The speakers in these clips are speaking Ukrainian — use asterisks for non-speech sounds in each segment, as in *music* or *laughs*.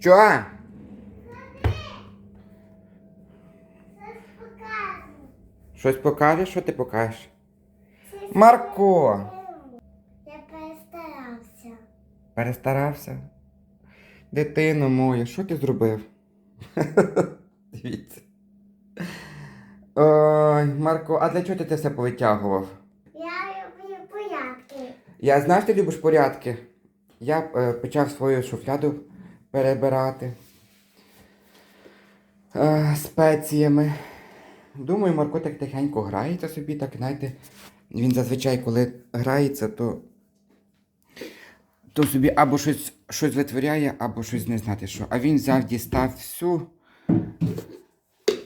Що? Щось покажеш? Що ти покажеш? Марко! Я перестарався. Перестарався? Дитино моя, що ти зробив? *laughs* Дивіться. Ой, Марко, а для чого ти це все повитягував? Я люблю порядки. Я знаю, що ти любиш порядки. Я е, почав свою шуфляду перебирати е, спеціями. Думаю, Марко так тихенько грається собі, так знаєте. Він зазвичай, коли грається, то, то собі або щось, щось витворяє, або щось не знати що. А він взяв, дістав всю,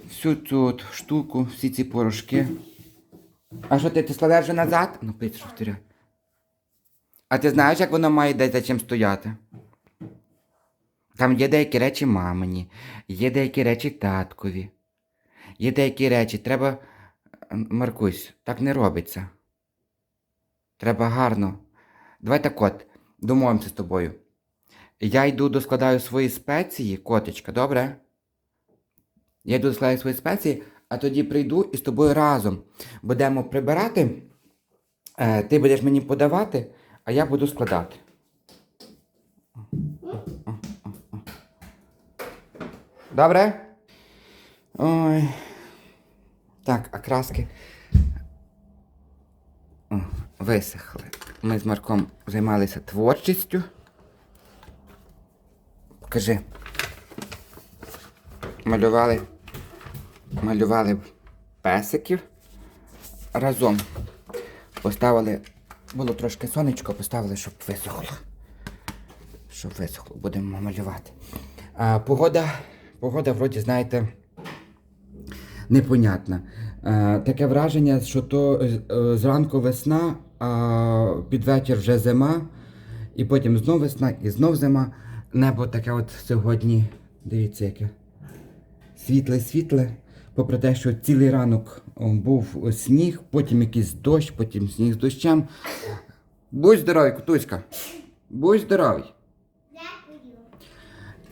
всю цю от штуку, всі ці порошки. А що ти, ти складаєш вже назад? Ну, пить, що вторя. А ти знаєш, як воно має десь за чим стояти? Там є деякі речі мамині, є деякі речі таткові. Є деякі речі, треба. Маркусь, так не робиться. Треба гарно. Давай так от, домовимося з тобою. Я йду доскладаю свої спеції, котечка, добре? Я йду доскладаю свої спеції, а тоді прийду і з тобою разом будемо прибирати. Е, ти будеш мені подавати, а я буду складати. Добре? Ой. Так, а краски О, висохли. Ми з Марком займалися творчістю. Покажи. Малювали. Малювали песиків разом. Поставили, було трошки сонечко, поставили, щоб висохло. Щоб висохло, будемо малювати. А, погода, погода, вроді, знаєте, непонятна. Е, таке враження, що то е, зранку весна, а під вечір вже зима, і потім знов весна, і знов зима. Небо таке от сьогодні, дивіться, яке світле-світле. Попри те, що цілий ранок був сніг, потім якийсь дощ, потім сніг з дощем. Будь здоровий, кутуська. Будь здоровий.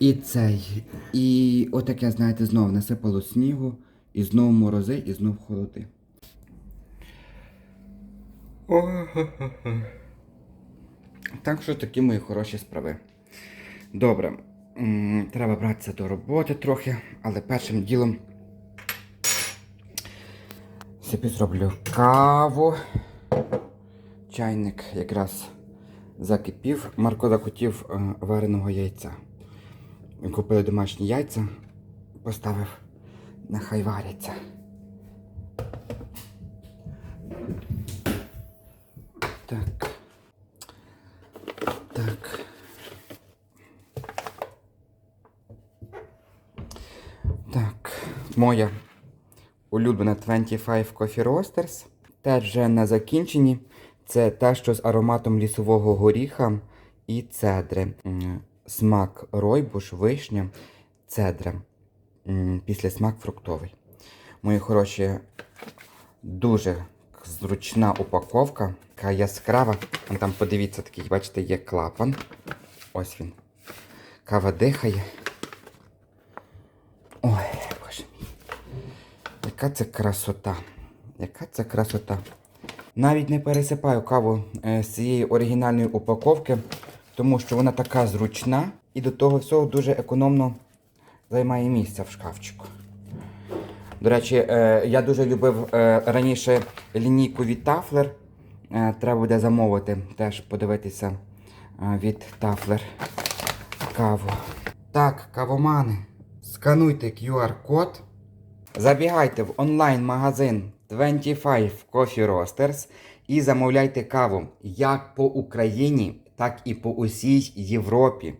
І цей. І отаке, знаєте, знов насипало снігу, і знов морози, і знов холоди. Так що такі мої хороші справи. Добре. Треба братися до роботи трохи, але першим ділом собі зроблю каву. Чайник якраз закипів. Марко захотів е, вареного яйця. Купили домашні яйця, поставив, нехай варяться. Так. Так. Так. Моя улюблена 25 Coffee Roasters. Теж вже на закінченні. Це те, що з ароматом лісового горіха і цедри. Смак ройбуш, вишня, цедра. Після смак фруктовий. Мої хороші, дуже зручна упаковка, така яскрава. Там подивіться, такий, бачите, є клапан. Ось він. Кава дихає. Ой, боже мій. Яка це красота. Яка це красота. Навіть не пересипаю каву е, з цієї оригінальної упаковки, тому що вона така зручна і до того всього дуже економно займає місце в шкафчику. До речі, е, я дуже любив е, раніше лінійку від Тафлер. Е, треба буде замовити, теж подивитися від Тафлер каву. Так, кавомани, скануйте QR-код. Забігайте в онлайн-магазин 25 Coffee Roasters і замовляйте каву як по Україні, так і по усій Європі.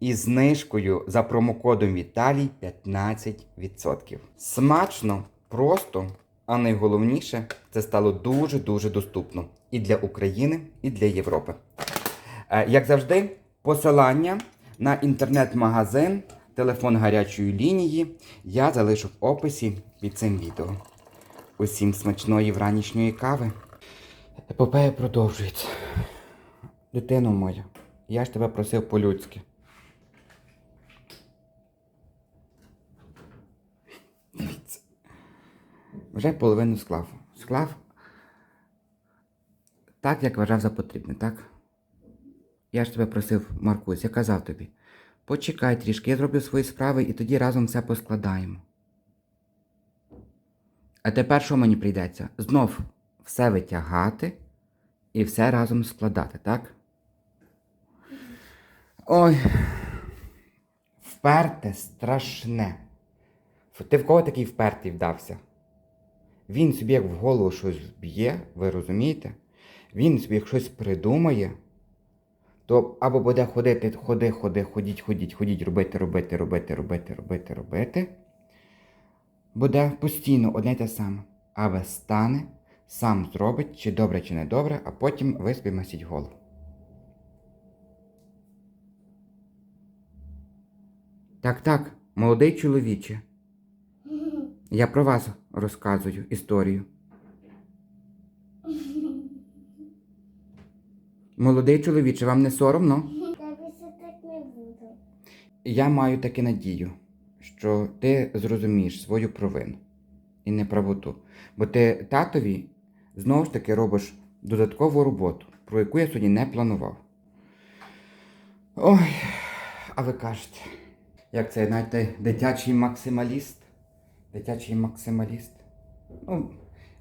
І знижкою за промокодом Віталій 15%. Смачно, просто, а найголовніше, це стало дуже-дуже доступно і для України, і для Європи. Е, Як завжди, посилання на інтернет-магазин, телефон гарячої лінії я залишу в описі під цим відео. Усім смачної вранішньої кави. Епопея продовжується. Дитино моя, я ж тебе просив по-людськи. Дивіться. Вже половину склав. Склав так, як вважав за потрібне, так? Я ж тебе просив, Маркусь, я казав тобі. Почекай трішки, я зроблю свої справи і тоді разом все поскладаємо. А тепер що мені прийдеться? Знов все витягати і все разом складати, так? Ой. Вперте страшне. Ти в кого такий впертий вдався? Він собі як в голову щось б'є, ви розумієте? Він собі як щось придумає, то або буде ходити, ходи, ходи, ходіть, ходіть, ходіть, робити, робити, робити, робити, робити, робити. Буде постійно одне й те саме. Або стане, сам зробить, чи добре, чи не добре, а потім ви собі масіть голову. Так, так, молодий чоловіче. Я про вас розказую історію. Молодий чоловіче, вам не соромно? Я більше так не буду. Я маю таки надію, що ти зрозумієш свою провину і неправоту. Бо ти татові знову ж таки робиш додаткову роботу, про яку я сьогодні не планував. Ой, а ви кажете, як це, знаєте, дитячий максималіст? Дитячий максималіст. Ну,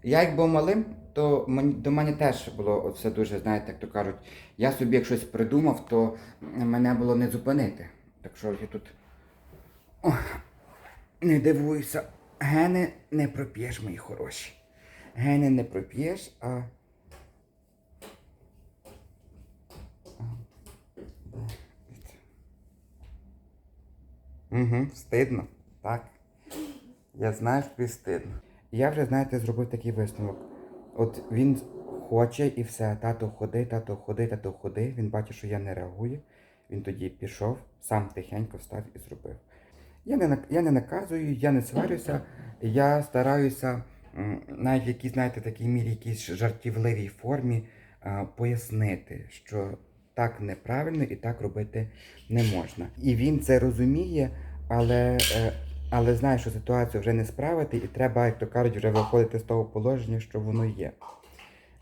я як був малим, то мені, до мене теж було все дуже, знаєте, як то кажуть, я собі як щось придумав, то мене було не зупинити. Так що я тут Ох, не дивуюся. Гени не проп'єш, мої хороші. Гени не проп'єш, а. Угу, стидно, так. Я знаю, що тобі стидно. Я вже, знаєте, зробив такий висновок. От він хоче і все, тато ходи, тато ходи, тато ходи. Він бачить, що я не реагую. Він тоді пішов, сам тихенько встав і зробив. Я не, я не наказую, я не сварюся, я стараюся навіть в знаєте, такій мірі, якійсь жартівливій формі пояснити, що так неправильно і так робити не можна. І він це розуміє, але, е, але знає, що ситуацію вже не справити, і треба, як то кажуть, вже виходити з того положення, що воно є.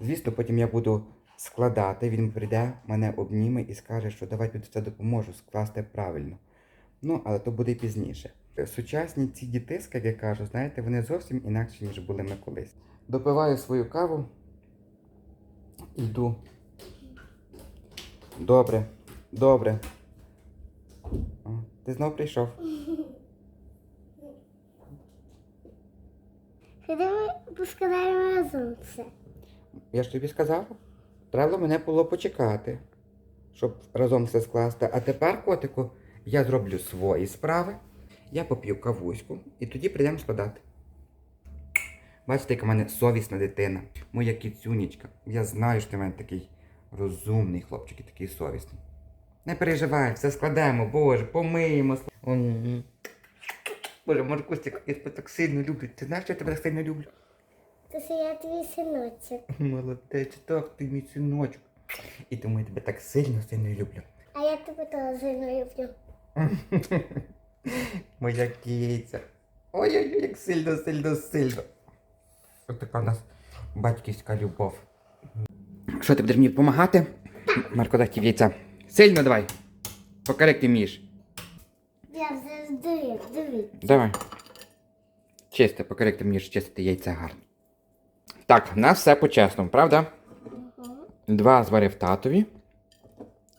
Звісно, потім я буду складати, він прийде, мене обніме і скаже, що давай тобі це допоможу скласти правильно. Ну, але то буде пізніше. Сучасні ці дітиська, як я кажу, знаєте, вони зовсім інакші, ніж були ми колись. Допиваю свою каву. Йду. Добре, добре. О, ти знов прийшов. Ми поскладаємо разом все. Я ж тобі сказав. Треба мене було почекати, щоб разом все скласти. А тепер, котику, я зроблю свої справи, я поп'ю кавуську і тоді прийдемо складати. Бачите, яка в мене совісна дитина, моя кіцюнічка. Я знаю, що ти в мене такий розумний хлопчик і такий совісний. Не переживай, все складемо, Боже, помиємо. Боже, Маркустик, я тебе так сильно люблю. Ти знаєш, що я тебе так сильно люблю? Це що я твій синочок. Молодець, так, ти мій синочок. І тому я тебе так сильно сильно люблю. А я тебе теж сильно люблю. *laughs* Моя киця. Ой-ой-ой, як сильно, сильно, сильно. Ось така у нас батьківська любов. Що ти будеш мені допомагати? Марко, дай яйця. Сильно давай. Покажи, як ти вмієш. Я вже дивись. Давай. Чисто, покажи, як ти вмієш чистити яйця гарно. Так, в нас все по-чесному, правда? Два зварив татові,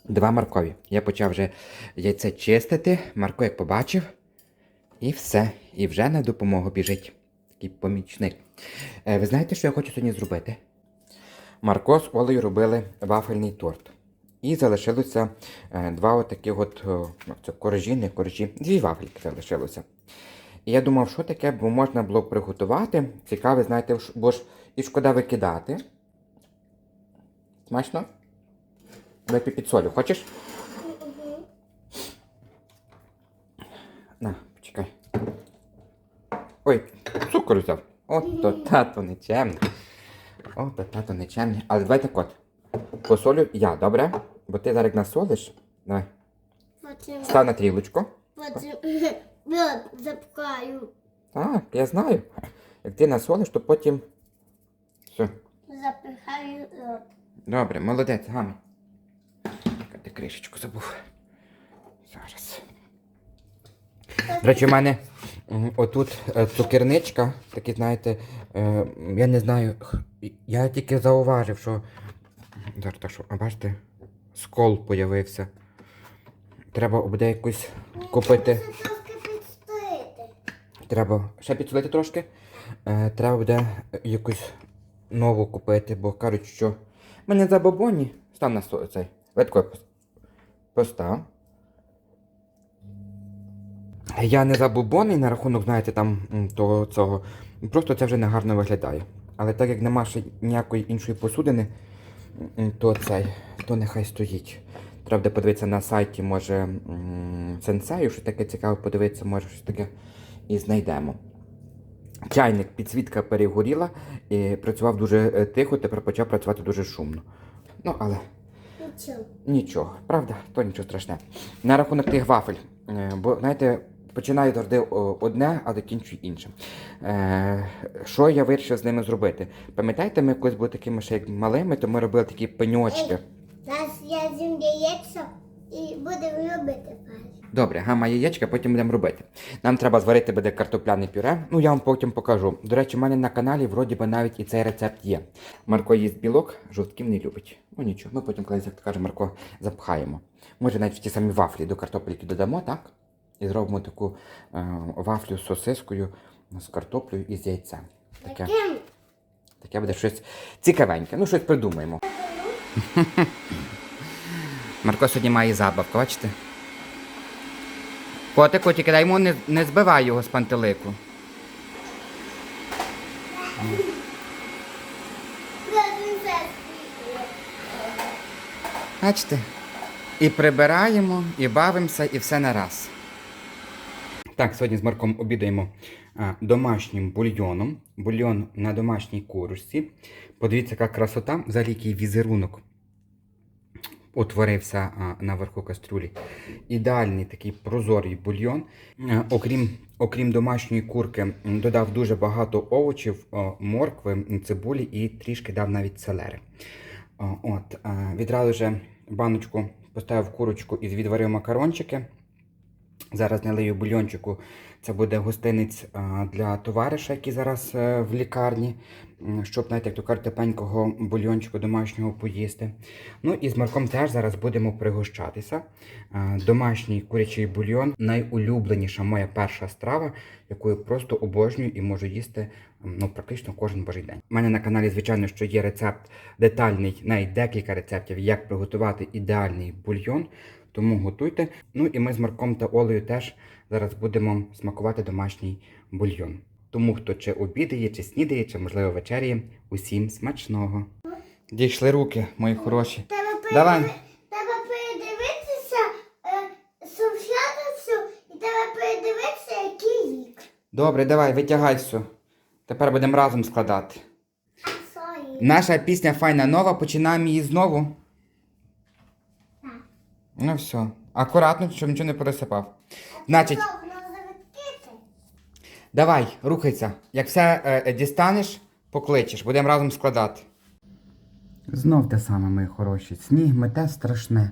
два Маркові. Я почав вже яйце чистити. Марко як побачив. І все. І вже на допомогу біжить. Такий помічник. Е, ви знаєте, що я хочу сьогодні зробити? Марко з Олею робили вафельний торт. І залишилося е, два отаких от це коржі, не коржі, дві вафельки залишилося. І я думав, що таке б можна було приготувати. Цікаве, знаєте, бо ж і шкода викидати. Смачно? Давай пі- підсолю, хочеш? На, почекай. Ой, цукор взяв. От то тато нечемний. То тато нечемний. Але давай так от. Посолю я, добре? Бо ти зараз насолиш. Давай. Став на трілочку. потім, *laughs* запкаю. Так, я знаю. Як ти насолиш, то потім. Все. Запихаю. Добре, молодець, гамі. Ти кришечку забув. Зараз. До речі, у мене отут е, цукерничка, такі, знаєте, е, я не знаю, я тільки зауважив, що. Зараз так що, а бачите, скол появився. Треба буде якусь купити. Треба ще підсолити трошки. Е, треба буде якусь нову купити, бо кажуть, що в мене забобоні. Став на цей. Ветко постав. Я не забобонний на рахунок, знаєте, там того цього. Просто це вже не гарно виглядає. Але так як нема ще ніякої іншої посудини, то цей, то нехай стоїть. Треба буде подивитися на сайті, може, сенсею, що таке цікаве, подивитися, може щось таке і знайдемо. Чайник, підсвітка перегоріла і працював дуже е, тихо, тепер почав працювати дуже шумно. Ну, але Нічого. нічого, правда, то нічого страшне. На рахунок тих вафель, е, бо знаєте, починаю завжди одне, а закінчую інше. Е, що я вирішив з ними зробити? Пам'ятаєте, ми колись були такими ще як малими, то ми робили такі пеньочки. Зараз я з'їм яєчко і будемо робити палі. Добре, гама яєчка, потім будемо робити. Нам треба зварити буде картопляне пюре. Ну я вам потім покажу. До речі, в мене на каналі вроді би навіть і цей рецепт є. Марко їсть білок, жовтків не любить. Ну нічого, ми потім, колись, як каже Марко, запхаємо. Може навіть в ті самі вафлі до картопельки додамо, так? І зробимо таку е, вафлю з сосискою, з картоплею і з яйцем. Таке, таке буде щось цікавеньке. Ну, щось придумаємо. Марко сьогодні має забавку, бачите? Котику, тільки дай йому не, не збивай його з пантелику. Бачите? І прибираємо, і бавимося, і все на раз. Так, сьогодні з Марком обідаємо домашнім бульйоном. Бульйон на домашній курочці. Подивіться, яка красота, взагалі який візерунок утворився наверху кастрюлі. Ідеальний такий прозорий бульйон. Е, окрім, окрім домашньої курки, додав дуже багато овочів, моркви, цибулі і трішки дав навіть селери. От, е, відразу же баночку поставив курочку і відварив макарончики. Зараз налию бульйончику. Це буде гостинець для товариша, який зараз е, в лікарні, щоб, знаєте, як то кажуть, тепенького бульйончику домашнього поїсти. Ну і з Марком теж зараз будемо пригощатися. Домашній курячий бульйон найулюбленіша моя перша страва, яку я просто обожнюю і можу їсти ну, практично кожен божий день. У мене на каналі, звичайно, що є рецепт детальний, навіть декілька рецептів, як приготувати ідеальний бульйон. Тому готуйте. Ну і ми з Марком та Олею теж зараз будемо смакувати домашній бульйон. Тому хто чи обідає, чи снідає, чи можливо вечеряє, усім смачного. Дійшли руки, мої хороші. Треба, Давай. треба передивитися, е, всю, і треба передивитися, який рік. Добре, давай, витягай все. Тепер будемо разом складати. Наша пісня файна нова, починаємо її знову. Ну все. Акуратно, щоб нічого не пересипав. Значить? Давай, рухайся. Як все е, дістанеш, покличеш, будемо разом складати. Знов те саме, мої хороші. Сніг мете страшне.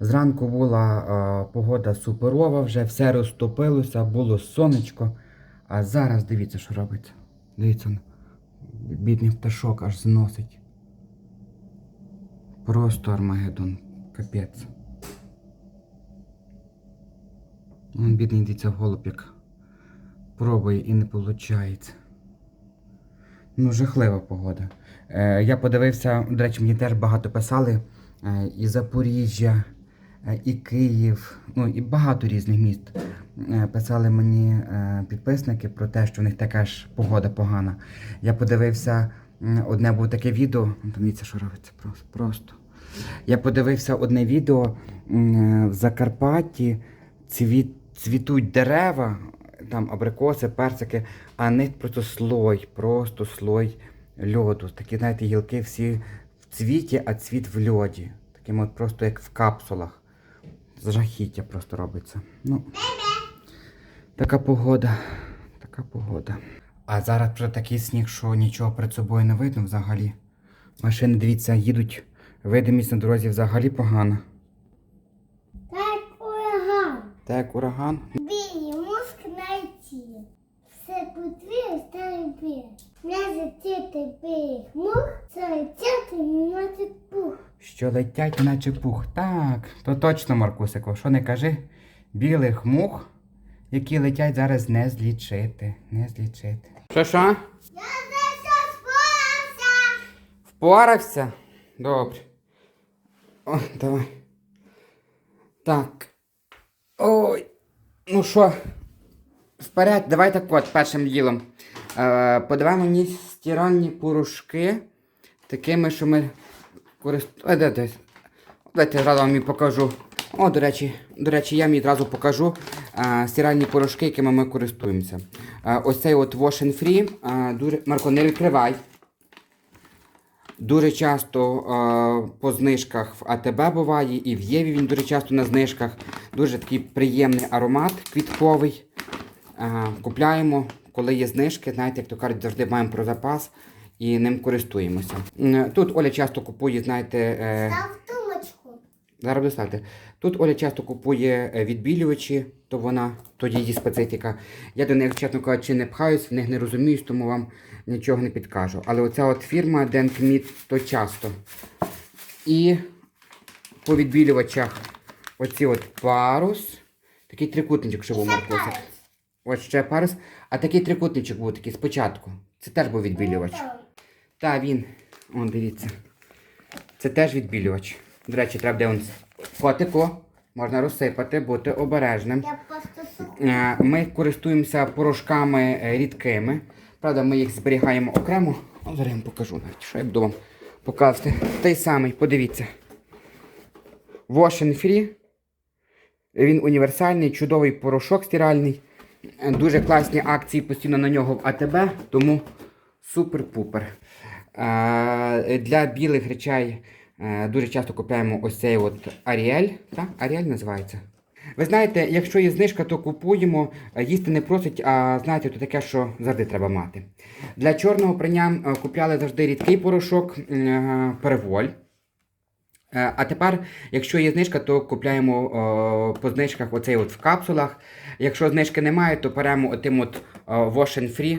Зранку була е, погода суперова, вже все розтопилося, було сонечко. А зараз дивіться, що робиться. Дивіться, бідний пташок аж зносить. Просто Армагеддон. Капець. Вон бідний дивіться голуб як пробує і не виходить. Ну, жахлива погода. Е, я подивився, до речі, мені теж багато писали е, і Запоріжжя, е, і Київ, ну і багато різних міст. Е, писали мені е, підписники про те, що в них така ж погода погана. Я подивився, м, одне було таке відео, ну, дивіться, що робиться просто. просто. Я подивився одне відео е, в Закарпатті цвіт, цвітуть дерева, там абрикоси, персики, а не просто слой, просто слой льоду. Такі, знаєте, гілки всі в цвіті, а цвіт в льоді. Таким от просто як в капсулах. Жахіття просто робиться. Ну, така погода. Така погода. А зараз вже такий сніг, що нічого перед собою не видно взагалі. Машини, дивіться, їдуть. Видимість на дорозі взагалі погана. Так, Так, як ураган. Білий мозг найти. Все потрібно старий. Не затіти білих мух, це летіти наче пух. Що летять, наче пух. Так, то точно, Маркусико, що не кажи, білих мух, які летять зараз не злічити. Не злічити. Що що? Я за що спорався. Впорався? Добре. О, давай. Так. Ой. Ну що? Вперед, давай так от першим ділом. Е, подавай мені стиральні порошки. Такими, що ми користуємося. Давайте зразу вам і покажу. О, до речі, до речі, я вам відразу покажу е, стиральні порошки, якими ми користуємося. Е, ось цей от Wash and Free. Е, дуже... Марко, не відкривай. Дуже часто по знижках в АТБ буває, і в Єві він дуже часто на знижках. Дуже такий приємний аромат квітковий. Купляємо, коли є знижки, знаєте, як то кажуть, завжди маємо про запас і ним користуємося. Тут Оля часто купує, знаєте, е. Зараз доставте. Тут Оля часто купує е, відбілювачі, то вона, то її специфіка. Я до них, чесно кажучи, не пхаюсь, в них не розуміюсь, тому вам нічого не підкажу. Але оця от фірма Denkmit то часто. І по відбілювачах оці от парус. Такий трикутничок, що був Маркусик. Ось ще парус. А такий трикутничок був такий спочатку. Це теж був відбілювач. Та він. О, дивіться. Це теж відбілювач. До речі, треба де он котику. Можна розсипати, бути обережним. Е, Ми користуємося порошками е, рідкими. Правда, ми їх зберігаємо окремо. О, зараз я вам покажу навіть, що я буду вам показувати. Той самий, подивіться. Wash and Free. Він універсальний, чудовий порошок стиральний. Е, Дуже класні акції постійно на нього в АТБ, тому супер-пупер. Для білих речей дуже часто купуємо ось цей от Аріель. Так? Аріель називається. Ви знаєте, якщо є знижка, то купуємо. Е, Їсти не просить, а знаєте, то таке, що завжди треба мати. Для чорного прання е, купляли завжди рідкий порошок е, переволь. Е, А тепер, якщо є знижка, то купляємо по знижках оцей от в капсулах. Якщо знижки немає, то беремо отим от Wash Free.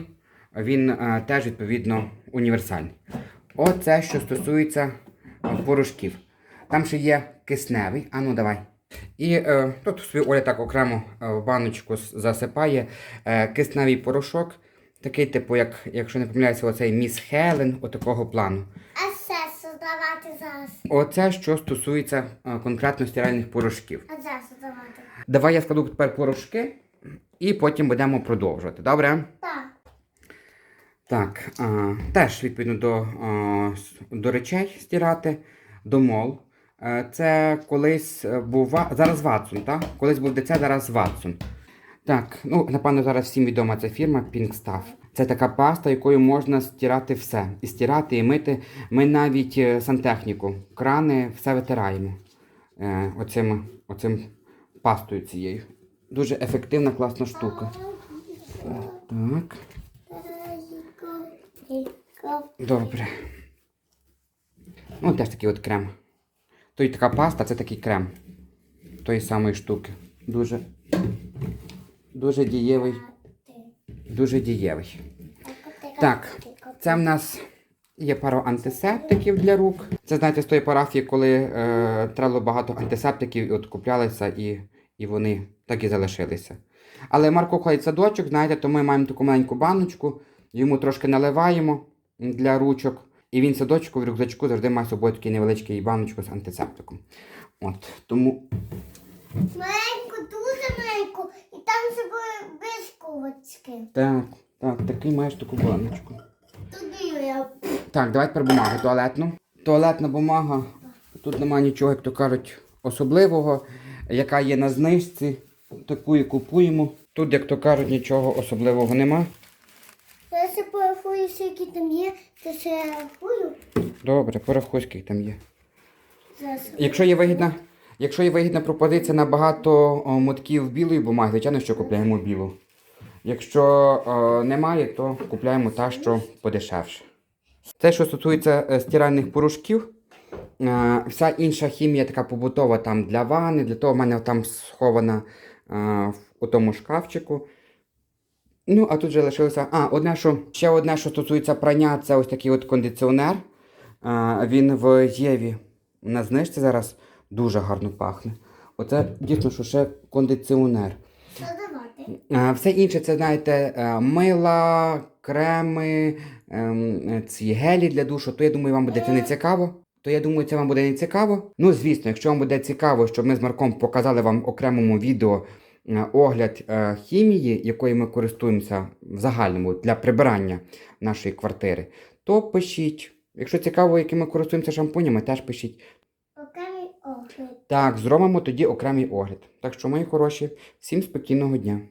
Він е, теж відповідно універсальний. Оце, що стосується е, порошків. Там ще є кисневий. А ну давай. І е, тут собі Оля так окремо е, в баночку засипає е, кисневий порошок. Такий, типу, як, якщо не помиляюся, оцей Міс Хелен, отакого плану. А все создавати зараз. Оце що стосується е, конкретно стиральних порошків. А зараз создавати. Давай я складу тепер порошки і потім будемо продовжувати. Добре? Так. Так, а, теж відповідно до, до речей стирати, до мол. Е, Це колись е, був зараз Ватсон, так? Колись був ДЦ, зараз Ватсон. Так, ну напевно, зараз всім відома ця фірма Pink Stuff. Це така паста, якою можна стирати все. І стирати, і мити. Ми навіть е, сантехніку, крани, все витираємо е, оцим, оцим пастою цією. Дуже ефективна, класна штука. Так. Добре. Ну, теж такий от крем. То й така паста, це такий крем. Тої самої штуки. Дуже. Дуже дієвий. Дуже дієвий. Так, це в нас є пара антисептиків для рук. Це знаєте з тої парафії, коли е, треба багато антисептиків, і от куплялися і, і вони так і залишилися. Але Марко ходить садочок, знаєте, то ми маємо таку маленьку баночку, йому трошки наливаємо для ручок. І він садочку в рюкзачку завжди має з собою такий невеличкий баночку з антисептиком. От, тому Маленьку, дуже маленьку, і там ще були вишковочки. так, так, такий маєш таку баночку. Туди я. Так, давай тепер бумагу туалетну. Туалетна бумага. Тут немає нічого, як то кажуть, особливого, яка є на знижці. Таку і купуємо. Тут, як то кажуть, нічого особливого нема. Я ще порахую, скільки там є, то ще я рахую. Добре, порахуй, скільки там є. Зараз. Якщо є вигідна, якщо є вигідна пропозиція на багато о, мотків білої бумаги, звичайно, що купляємо білу. Якщо е, немає, то купляємо та, що подешевше. Це, що стосується е, стиральних порошків, е, вся інша хімія така побутова там для ванни, для того в мене там схована е, в у тому шкафчику. Ну, а тут вже лишилося. А, одне, що ще одне, що стосується прання, це ось такий от кондиціонер. Е, він в Єві на знижці зараз дуже гарно пахне. Оце дійсно, що ще кондиціонер. Е, Все інше, це, знаєте, е, мила, креми, ем, ці гелі для душу, то я думаю, вам буде це не цікаво. То я думаю, це вам буде не цікаво. Ну, звісно, якщо вам буде цікаво, щоб ми з Марком показали вам окремому відео огляд е, хімії, якою ми користуємося в загальному для прибирання нашої квартири, то пишіть. Якщо цікаво, якими ми користуємося шампунями, теж пишіть. Окремий огляд. Так, зробимо тоді окремий огляд. Так що, мої хороші, всім спокійного дня.